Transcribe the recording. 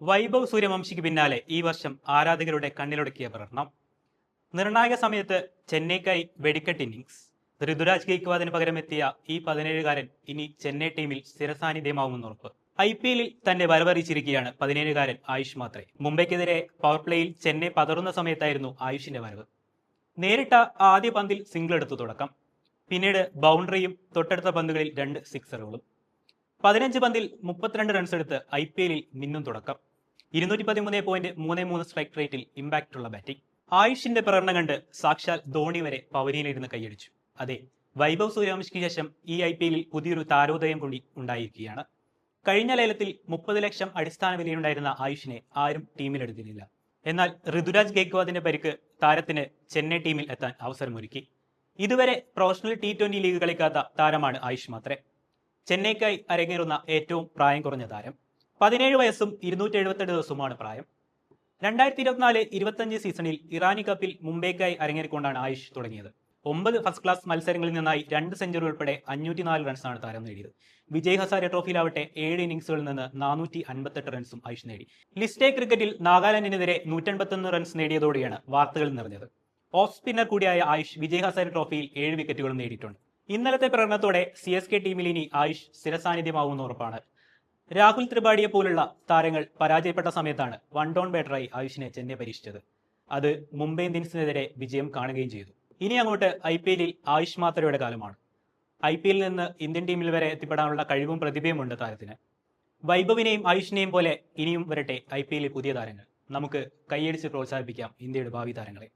വൈഭവ് സൂര്യവംശിക്ക് പിന്നാലെ ഈ വർഷം ആരാധകരുടെ കണ്ണിലൊടുക്കിയ പ്രകടനം നിർണായക സമയത്ത് ചെന്നൈക്കായി വെടിക്കെട്ട് ഇന്നിങ്സ് ഋതുരാജ് ഗെയ്ക്വാദിന് പകരമെത്തിയ ഈ പതിനേഴുകാരൻ ഇനി ചെന്നൈ ടീമിൽ സ്ഥിരസാന്നിധ്യമാവുമെന്ന് ഉറപ്പ്. ഐ പി എല്ലിൽ തന്നെ വരവറിയിച്ചിരിക്കുകയാണ് പതിനേഴുകാരൻ ആയുഷ് മാത്രേ. മുംബൈക്കെതിരെ പവർ പ്ലേയിൽ ചെന്നൈ പതറുന്ന സമയത്തായിരുന്നു ആയുഷിന്റെ വരവ്. നേരിട്ട ആദ്യ പന്തിൽ സിംഗിൾ എടുത്തു തുടക്കം. പിന്നീട് ബൗണ്ടറിയും തൊട്ടടുത്ത പന്തുകളിൽ രണ്ട് സിക്സറുകളും പതിനഞ്ച് പന്തിൽ മുപ്പത്തിരണ്ട് റൺസ് എടുത്ത് ഐ പി എല്ലിൽ മിന്നും തുടക്കം. ഇരുന്നൂറ്റി പതിമൂന്ന് പോയിന്റ് മൂന്ന് മൂന്ന് സ്ട്രൈക്ക് റേറ്റിൽ ഇമ്പാക്റ്റ് ഉള്ള ബാറ്റിംഗ് ആയുഷിന്റെ പ്രകടനം കണ്ട് സാക്ഷാൽ ധോണി വരെ പവരിയിലിരുന്ന് കൈയടിച്ചു. അതെ വൈഭവ് സൂര്യവംശിക്ക് ശേഷം ഈ ഐ പി എല്ലിൽ പുതിയൊരു താരോദയം കൂടി ഉണ്ടായിരിക്കുകയാണ്. കഴിഞ്ഞ ലേലത്തിൽ മുപ്പത് ലക്ഷം അടിസ്ഥാന വിലയുണ്ടായിരുന്ന ആയുഷിനെ ആരും ടീമിലെടുത്തിരുന്നില്ല. എന്നാൽ ഋതുരാജ് ഗേക്വാദിന്റെ പരിക്ക് താരത്തിന് ചെന്നൈ ടീമിൽ എത്താൻ അവസരമൊരുക്കി. ഇതുവരെ പ്രൊഫഷണൽ ടി ട്വന്റി ലീഗ് കളിക്കാത്ത താരമാണ് ആയുഷ് മാത്രേ. ചെന്നൈക്കായി അരങ്ങേറുന്ന ഏറ്റവും പ്രായം കുറഞ്ഞ താരം. പതിനേഴ് വയസ്സും ഇരുന്നൂറ്റി എഴുപത്തെട്ട് ദിവസവുമാണ് പ്രായം. രണ്ടായിരത്തി ഇരുപത്തിനാല് ഇരുപത്തഞ്ച് സീസണിൽ ഇറാനി കപ്പിൽ മുംബൈക്കായി അരങ്ങേറിക്കൊണ്ടാണ് ആയുഷ് തുടങ്ങിയത്. ഒമ്പത് ഫസ്റ്റ് ക്ലാസ് മത്സരങ്ങളിൽ നിന്നായി രണ്ട് സെഞ്ചുറി ഉൾപ്പെടെ അഞ്ഞൂറ്റി നാല് റൺസാണ് താരം നേടിയത്. വിജയ് ഹസാരെ ട്രോഫിയിലാവട്ടെ ഏഴ് ഇന്നിംഗ്സുകളിൽ നിന്ന് നാനൂറ്റി അൻപത്തെട്ട് റൺസും ആയുഷ് നേടി. ലിസ്റ്റേ ക്രിക്കറ്റിൽ നാഗാലാൻഡിനെതിരെ നൂറ്റൻപത്തൊന്ന് റൺസ് നേടിയതോടെയാണ് വാർത്തകൾ നിറഞ്ഞത്. ഓഫ് സ്പിന്നർ കൂടിയായ ആയുഷ് വിജയ് ഹസാരെ ട്രോഫിയിൽ ഏഴ് വിക്കറ്റുകളും നേടിയിട്ടുണ്ട്. ഇന്നലത്തെ പ്രകടനത്തോടെ സി എസ് കെ ടീമിൽ ഇനി ആയുഷ് സ്ഥിരസാന്നിധ്യമാവുന്ന ഉറപ്പാണ്. രാഹുൽ ത്രിപാഠിയെ പോലുള്ള താരങ്ങൾ പരാജയപ്പെട്ട സമയത്താണ് വൺ ഡൗൺ ബാറ്ററായി ആയുഷിനെ ചെന്നൈ പരീക്ഷിച്ചത്. അത് മുംബൈ ഇന്ത്യൻസിനെതിരെ വിജയം കാണുകയും ചെയ്തു. ഇനി അങ്ങോട്ട് ഐ പി എല്ലിൽ ആയുഷ് മാത്രയുടെ കാലമാണ്. ഐ പി എല്ലിൽ നിന്ന് ഇന്ത്യൻ ടീമിൽ വരെ എത്തിപ്പെടാനുള്ള കഴിവും പ്രതിഭയും ഉണ്ട് താരത്തിന്. വൈഭവിനെയും ആയുഷിനെയും പോലെ ഇനിയും വരട്ടെ ഐ പി എല്ലിൽ പുതിയ താരങ്ങൾ. നമുക്ക് കൈയടിച്ച് പ്രോത്സാഹിപ്പിക്കാം ഇന്ത്യയുടെ ഭാവി താരങ്ങളെ.